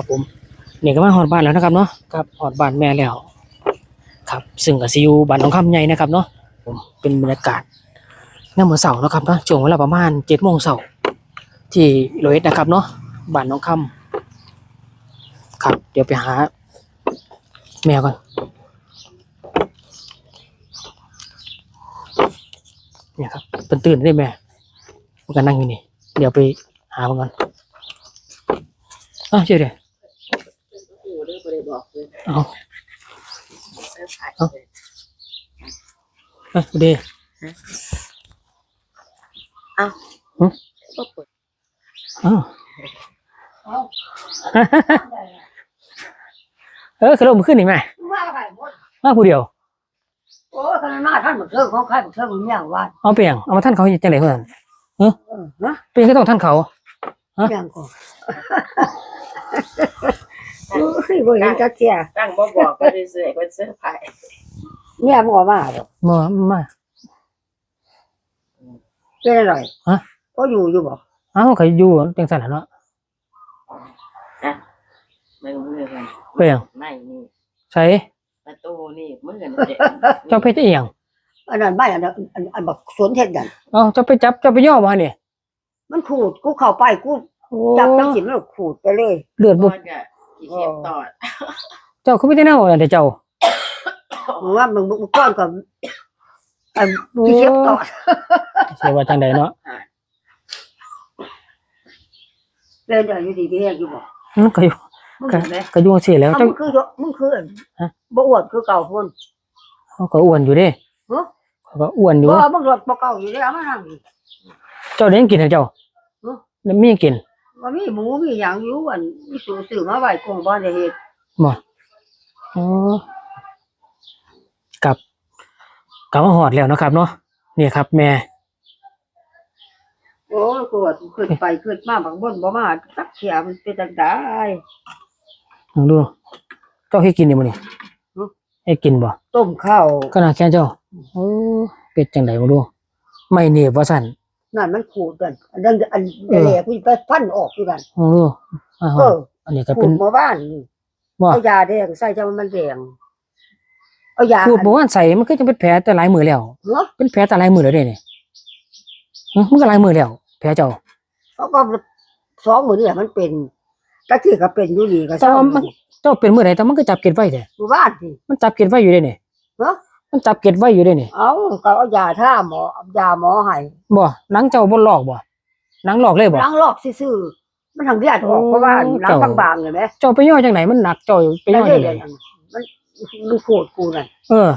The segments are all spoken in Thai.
ครับผมนี่ก็มาหอดบ้านแล้วนะครับเนาะครับหอดบ้านแม่แล้ว ครับ ซึ่งก็สิอยู่บ้านหนองคำใหญ่นะครับเนาะผมเป็นบรรยากาศในมื้อเสาร์นะครับเนาะช่วงเวลาประมาณ7โมงเช้าที่โรเอ็ดนะครับเนาะบ้านหนองคำครับ เดี๋ยวไปหา แมวก่อนเนี่ยครับเป็นตื่นได้แม่มันก็นั่งอยู่นี่ เดี๋ยวไปหามันก่อนอ้าวเจ๊เดี๋ยวโอ้ได้ บ่ได้บอกเลยเอาเสื้อผ้าเอ้ยเดี๋ยวเอ้าหึก็เปิดอ้าวเออขลมขึ้นนี่แม่ว่าไปหมดมาผู้เดียวโอ้ขนาดหน้าท่านหมดเรื่องของใครหมดเรื่องของอย่างว่าเอาเปลี่ยงเอามาท่านเขาจังไหนเพื่อนเออนะเปลี่ยงก็ต้องท่านเขาฮะอย่างก่อนโอ้ยบ่เห็นจักเที่ยตั้งบ่บอกก็ได้เสื้อเป็นเสื้อผ้าเนี่ยมันก็มาดอกมามาเป็นอะไรฮะก็อยู่อยู่บ่เอ้าเขาอยู่จังสันน่ะเนาะไม่มือกันเปลี่ยงไม่นี่ใส่ประตูนี่มือกันเด็กเจ้าเพชรอีหยังอันนั้นไม่อันนั้นอันอันบักสวนเทศนั่นเอ้าเจ้าไปจับเจ้าไปย่อมาเนี่ยมันขูดกูเข้าไปกูโอ้จับตั้งสิมันขูดไปเลย เลือดบบุอก ก็กี่เข็มตอดเจ้าเขาไม่ได้เน่าอะไรแต่เจ้ามึงว่ามึงมึงก้อนกับอันที่เทียบต่อดเสียว่าจังใดเนาะเล่นอะไรอยู่ดีๆอยู่บ่มันก็อยู่มึงก็เห็นไหมก็อยู่เสียแล้วเอาเจ้ามึงคือมึงคืออันฮะบ่อวดคือเก่าพุ่นเขาก็อ้วนอยู่เด้ฮะเขาก็อ้วนอยู่บ่มึงรถบ่เก่าอยู่แล้วมานั่งนี่เจ้าเลี้ยงกินให้เจ้าฮะแล้วมีกิน ว่ามีหมูมีหยังอยู่อันมีสูซื้อมาไว้คงบ่ได้เฮ็ดบ่อ๋อกับกลับมาหอดแล้วเนาะครับ เนาะนี่ครับ แม่ โอ้ยกูว่ากูขึ้นไปขึ้นมาบางบนบ่มาสักเที่ยมันเป็นจังได๋ลองดูเจ้าให้กินอยู่บ่นี่ฮะให้กินบ่ต้มข้าวก็น่าแค่เจ้าโอ้เป็ดจังไดบ่ดูไม่เนียบว่าสั่น นั่นมันขูดกันอันนั้นอันเออแหลกกูไปพันออกอยู่กันลองดูอ่าเอออันนี้ก็ขูเป็นดมาบ้านนี่บ่เอายาแดงใส่จังมันแดงเอายาขูดบ่ว่าใส่มันคือจะเป็นแผลแต่หลายมือแล้วเนาะเป็นแผลแต่หลายมือแล้วเด้นี่หึมันก็หลายมือแล้วแผลเจ้าเขาก็สองมื้อนี่มันเป็นตะกี้ก็เป็นอยู่นี่ก็แต่เศร้าว่ามันเจ้าเป็นมือใดแต่มันก็จับเก็ดไว้แท้อยู่บ้านนี่มันจับเก็ดไว้อยู่เด้นี่เนาะ มันจับเก็ดไว้อยู่เด้นี่เอาก็เอายาท่าหมอเอายาหมอให้บ่หนังเจ้าบ่ลอกบ่หนังลอกเลยบ่ล้างลอกซื่อๆมันทางเลือดออกโอ้เพราะว่าหล้างเจ้าบางๆเห็นไหมเจ้าไปย่อจังไหนมันหนักเจ้าไปย่นั่อนเลจัยงไหนเดี๋ยวนั้นมันมันโคตรกูนั่นเออ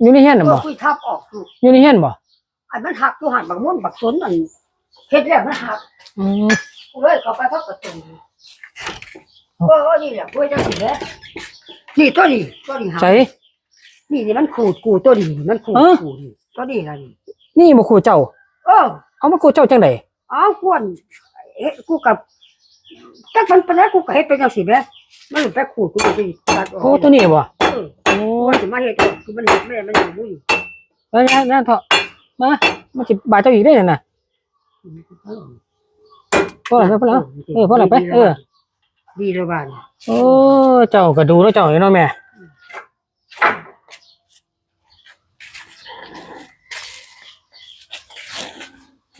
อยู่ในเฮียนน่ะเอบ่อคุยทับออกอยู่อยู่ในเฮียนบ่อันมันหักอยู่หันบักม่วนบักสนอันเฮ็ดแล้วมันหักอืมกูเลยเข้าไปพักกระตุ้นเออนี่แหละคุยจังสิแหละนี่ตัวนี้ตัวนี้หักใส่ นี่นี่มันขูดกูตัวนี้มันขูดเอ้อ กูนี่ตัวนี้ล่ะนี่นี่บ่ครูเจ้า เออเอามาครูเจ้าจังไดเอากวนเอ๊ะกูกับจักมันเป็นแล้วกูก็เฮ็ดเป็นจังสิแหละมันไปขูดกูก็สิตัดออกโอ้ตัวนี้บ่เออโอ้ว่าสิมาเฮ็ดออกคือมันเฮ็ดแม่มันอยู่บุ้ยเอ้ยนั่นนั่นเถอะมามันสิบาดเจ้าอีกได้นั่นน่ะพอแล้วพอแล้ว เออพอแล้วไปเออ ดีแล้วบ้านโอ้เจ้าก็ดูแล้วเจ้าเนาะแม่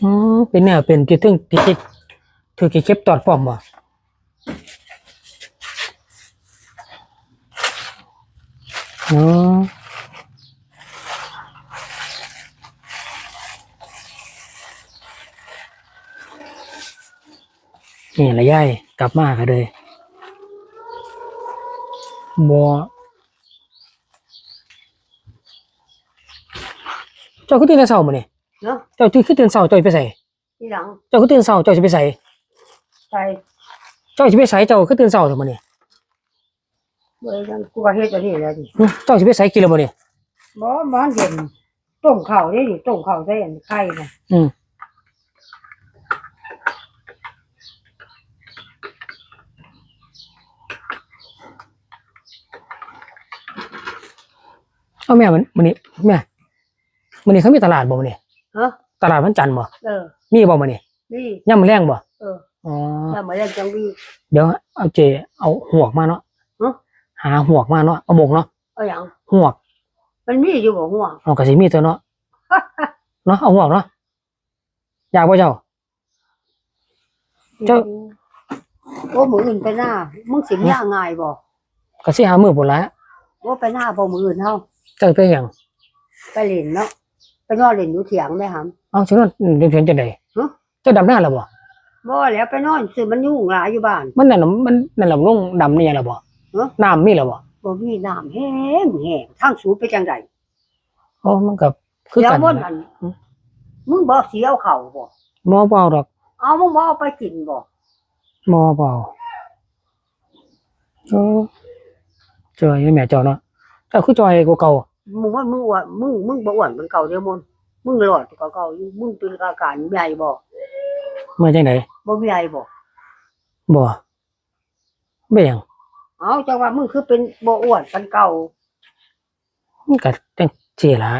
อืมเป็นแนวเป็นที่ถึงที่ที่ถือกี่เข็บตอดปลอมบ่อ๋อนี่ละยายกลับมาก็เลยบัวเจ้าคือตื่นแต่เช้ามื้อนี่ย เนาะเจ้าตื่นคือตื่นเช้าเจ้าสิไปใส่ทีหลังเจ้าคือตื่นเช้าเจ้าสิไปใส่ใส่เจ้าสิไปใส่เจ้าคือตื่นเช้าเถอะมื้อนี่เว้ยนั่นกูก็เฮ็ดอันนี้แหล้วดิหึเจ้าสิไปใส่กินแล้วมื้อนี่บ่มันเห็นต้มข้าวนี่ดิต้มข้าวใส่อันไข่น่ะอืมเอาแม่มันมื้อนี้แม่มื้อนี้เขามีตลาดบ่มื้อนี้ ฮะตลาดวันจันทร์บ่เออมีบ่มื้อนี้นี่ย่ำมแรงบ่เอออ๋อแล้วมาเล่นจังวีเดี๋ยวเอาเจเอาหวกมาเนาะฮะหาหวกมาเนาะเอาหมกเนาะเอาอย่างหวก มันมีอยู่บ่หัวเอากระสีมีตัวเนาะเนาะเอาหวกเนาะอยากป่ะเจ้า เจ้าโอ้มืออื่นไปหน้ามึงสิย่างง่ายบ่กระสีหามือผลละโอ้ไปหน้าบ่มืออื่นเฮาเจ้าไปอย่างไปเล่นเนาะ ไปนอนเล่นอยู่เถียงแม่หำเอาฉันว่าเรียนเพียงจังไดฮะเจ้าดำหน้าแล้วบ่บ่แล้วไปนอนซื้อมันยุ่งหลายอยู่บ้าน มันนั่นน่ะมันนั่นแหละลงดำนี่แล้วบ่ฮะน้ำมีแล้วบ่บ่มีน้ำแห้งแห้งทางสูบไปจังไดโอ้มันกับคือแล้วกันมันนะอันมึงบ่สิเอาเข้าบ่หมอเปล่าดอก เอามึงบ่เอาไปกินบ่หมอเปล่าโอ้จอยอยู่แม่เจ้าเนาะเจ้าคือจอยกว่าเก่า มึงว่ามึงอ้วนมึงมึงบ่อ้วนเหมือนเก่าเด้อมนมึงหลอดกว่าเก่าอยู่มึงเป็นอาการใหญ่บ่เมื่อจังไดบ่ใหญ่บ่บ่เป็นหยังเอาจังว่ามึงคือเป็นบ่อ้วนปานเก่ามันก็จังเจีล่ะ